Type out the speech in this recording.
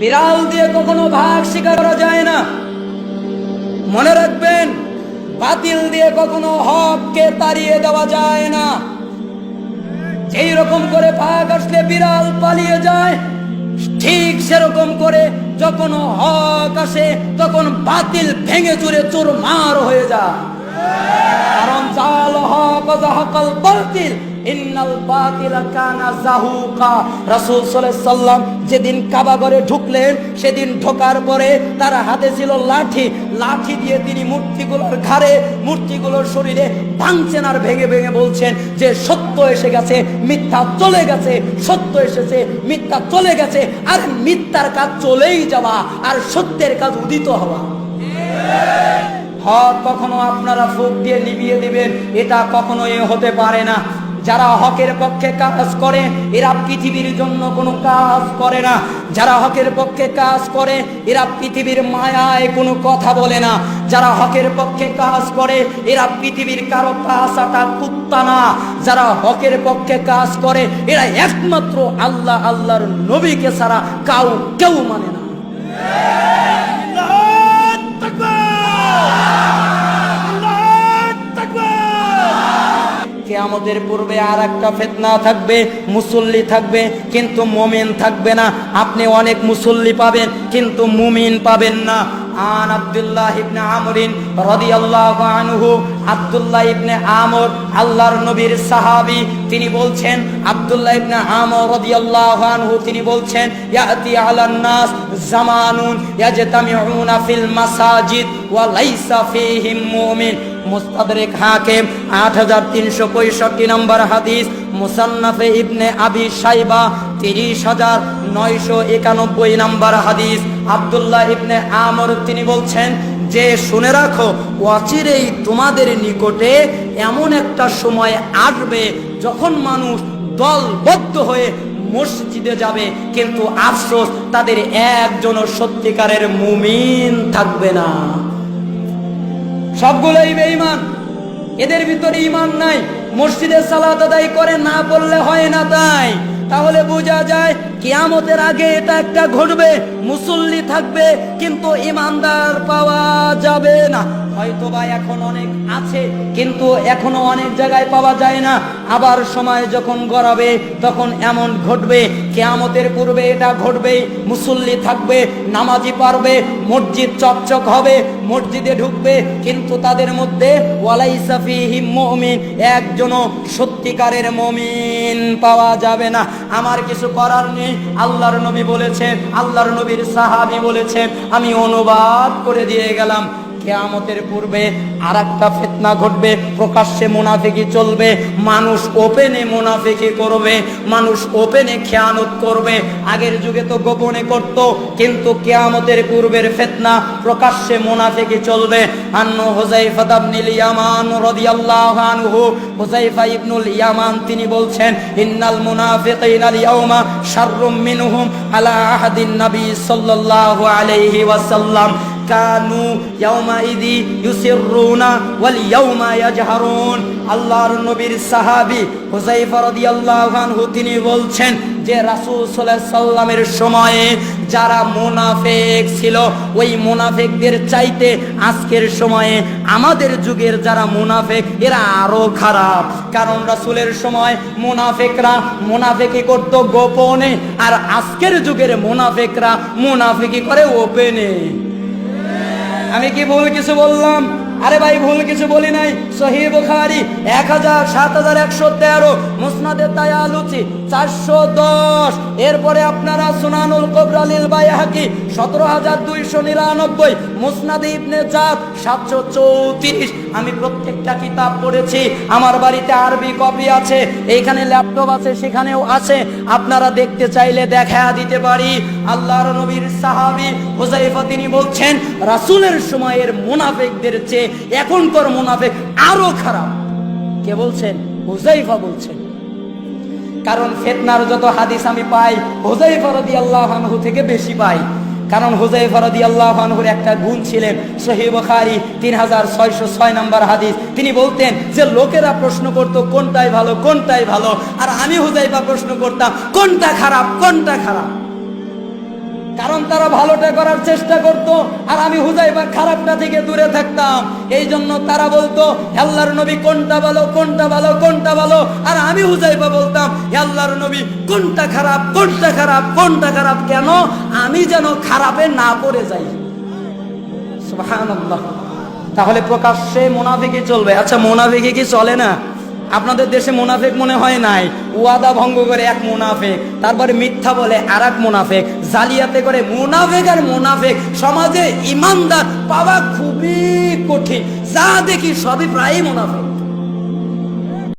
বিড়াল দিয়ে কখনো ভাগ স্বীকার করা যায় না। মনে রাখবেন, বাতিল দিয়ে কখনো হককে তাড়িয়ে দেওয়া যায় না। যেই রকম করে ভাগ আসলে বিড়াল পালিয়ে যায়, ঠিক সেরকম করে যখন হক আসে, তখন বাতিল ভেঙে চুরে চোর মার হয়ে যায়। কারণ জাল হক বাতিল ইন্নাল বাতিলা কানা জাহুকা। রাসূল সাল্লাল্লাহু যেদিন কাবা ঘরে ঢুকলেন, সেদিন ঢোকার পরে তার হাতে ছিল লাঠি। লাঠি দিয়ে তিনি মূর্তিগুলোর ঘাড়ে, মূর্তিগুলোর শরীরে ভাঙছেন আর ভেঙে ভেঙে বলছেন যে, সত্য এসে গেছে, মিথ্যা চলে গেছে, সত্য এসেছে, মিথ্যা চলে গেছে, আর মিথ্যার কাজ চলেই যাওয়া, আর সত্যের কাজ উদিত হওয়া। হক কখনো আপনারা ফুক দিয়ে নিভিয়ে দিবেন, এটা কখনো এ হতে পারে না। যারা হকের পক্ষে কাজ করে, এরা পৃথিবীর জন্য কোনো কাজ করে না। যারা হকের পক্ষে কাজ করে, এরা পৃথিবীর মায়ায় কোনো কথা বলে না। যারা হকের পক্ষে কাজ করে, এরা পৃথিবীর কারও কাছাটা কুত্তা না। যারা হকের পক্ষে কাজ করে, এরা একমাত্র আল্লাহ, আল্লাহর নবীকে ছাড়া কাউ, কেউ মানে না। কেয়ামতের পূর্বে আর একটা ফেতনা থাকবে, মুসল্লি থাকবে, কিন্তু মুমিন থাকবে না। আপনি অনেক মুসল্লি পাবেন, কিন্তু মুমিন পাবেন না। আন আব্দুল্লাহ ইবনে আমরিন রাদিয়াল্লাহু আনহু, আব্দুল্লাহ ইবনে আমর, আল্লাহর নবীর সাহাবী, তিনি বলছেন, আব্দুল্লাহ ইবনে আমর রাদিয়াল্লাহু আনহু, তিনি বলছেন, ইয়াতি আলান নাস জামানুন ইয়াজতামিউনা ফিল মাসাজিদ ওয়া লাইসা ফীহিম মুমিন। মুস্তাদরিক হাকিম, আট হাজার তিনশো পঁয়ষট্টি নম্বর হাদিস, মুসান্নাফে ইবনে আবি সাইবা তিরিশ হাজার নয়শো একানব্বই নম্বর হাদিস। আব্দুল্লাহ ইবনে আমর তিনি বলছেন, যে শুনে রাখো, অচিরেই তোমাদের নিকটে এমন একটা সময় আসবে যখন মানুষ দলবদ্ধ হয়ে মসজিদে যাবে। কিন্তু আফসোস, তাদের একজনও সত্যিকারের মুমিন থাকবে না। সবগুলোই বেঈমান। এদের ভিতরে ইমান নাই। মসজিদে সালাত আদায় করে না বললে হয় না তাই। তাহলে বোঝা যায় কিয়ামতের আগে এটা একটা ঘটবে, মুসল্লি থাকবে, কিন্তু ইমানদার পাওয়া যাবে না। হয়তো বা এখন অনেক আছে, কিন্তু এখনও অনেক জায়গায় পাওয়া যায় না। আবার সময় যখন গড়াবে, তখন এমন ঘটবে, কেয়ামতের পূর্বে এটা ঘটবে, মুসল্লি থাকবে, নামাজি পারবে, মসজিদ চকচক হবে, মসজিদে ঢুকবে, কিন্তু তাদের মধ্যে ওয়ালাই সাফিহিম মুমিন, একজনও সত্যিকারের মমিন পাওয়া যাবে না। আমার কিছু করার নেই। আল্লাহর নবী বলেছেন আল্লাহর নবীর সাহাবি বলেছেন আমি অনুবাদ করে দিয়ে গেলাম। কেয়ামতের পূর্বে আর একটা ফেতনা ঘটবে, প্রকাশ্যে মুনাফিকি চলবে, মানুষ ওপেনে মুনাফিকি করবে, মানুষ ওপেনে খেয়ানত করবে। আগের যুগে তো গোপনে করত, কিন্তু কেয়ামতের পূর্বের ফেতনা প্রকাশ্যে মুনাফিকি চলবে। আন্ন হুজাইফা ইবনুল ইয়ামান রাদিয়াল্লাহু আনহু হুজাইফা ইবনুল ইয়ামান তিনি বলছেন, ইন্নাল মুনাফিকিনা আল-ইয়াওমা শাররুম মিনহুম আলা আহাদিন নবী সাল্লাল্লাহু আলাইহি ওয়াসাল্লাম। কানু ইয়াউমাইদি ইউসিররুনা ওয়াল ইয়াউমা ইয়াজহারুন আল্লাহর নবীর সাহাবী হুযায়ফা রাদিয়াল্লাহু আনহু, তিনি বলছেন যে রাসূল সাল্লাল্লাহু সাল্লামের সময়ে যারা মুনাফিক ছিল, ওই মুনাফিকদের চাইতে আজকের সময়ে আমাদের যুগের যারা মুনাফিক, এরা আরও খারাপ। কারণ রাসূলের সময় মুনাফিকরা মুনাফিকি করত গোপনে, আর আজকের যুগের মুনাফিকরা মুনাফিকি করে ওপেনে। আমি কি ভুল কিছু বললাম? আরে ভাই, ভুল কিছু বলি নাই। সহি বুখারি এক হাজার সাত হাজার একশো তেরো, মুসনাদে তায়ালুচি চারশো দশ। এরপরে আপনারা সুনানুল কবরালিল বাইহাকি সতেরো হাজার দুইশো নিরানব্বই। মুসনাদে ইবনে জাত সাতশো চৌত্রিশ। আমি প্রত্যেকটা কিতাব পড়েছি। আমার বাড়িতে আরবি কপি আছে, এইখানে ল্যাপটপ আছে, সেখানেও আছে। আপনারা দেখতে চাইলে দেখা দিতে পারি। আল্লাহর নবীর সাহাবি হুজাইফা তিনি বলছেন, রাসূলের সময়ের মুনাফিকদের চেয়ে এখনকার মুনাফিক আরও খারাপ। কে বলছেন? হুজাইফা বলছেন। কারণ ফেতনার যত হাদিস আমি পাই হোজাই ফরদি আনহু থেকে বেশি পাই। কারণ হুজাই ফরদি আল্লাহ আনহুর একটা গুণ ছিলেন সহেবখারী তিন হাজার ছয়শো ছয় নম্বর হাদিস। তিনি বলতেন যে, লোকেরা প্রশ্ন করত, কোনটাই ভালো কোনটাই ভালো? আর আমি হুজাইফা প্রশ্ন করতাম, কোনটা খারাপ কোনটা খারাপ? কারণ তারা ভালোটা করার চেষ্টা করত, আর আমি হুজাইবা খারাপটা থেকে দূরে থাকতাম। এই জন্য তারা বলতো, আল্লাহর নবী কোনটা ভালো কোনটা ভালো কোনটা ভালো? আর আমি হুজাইবা বলতাম "হে আল্লাহর নবী, কোনটা খারাপ কোনটা খারাপ কোনটা খারাপ কেন? আমি যেন খারাপে না পড়ে যাই। তাহলে প্রকাশ্যে মোনাফিকি চলবে। আচ্ছা মোনাফিকি কি চলে না? আপনাদের দেশে মোনাফেক মনে হয় নাই। ওয়াদা ভঙ্গ করে এক মোনাফেক, তারপরে মিথ্যা বলে আর এক মোনাফেক, জালিয়াতে করে মোনাফেক আর মোনাফেক, সমাজে ইমানদার পাওয়া খুবই কঠিন। যা দেখি সবই প্রায় মোনাফেক।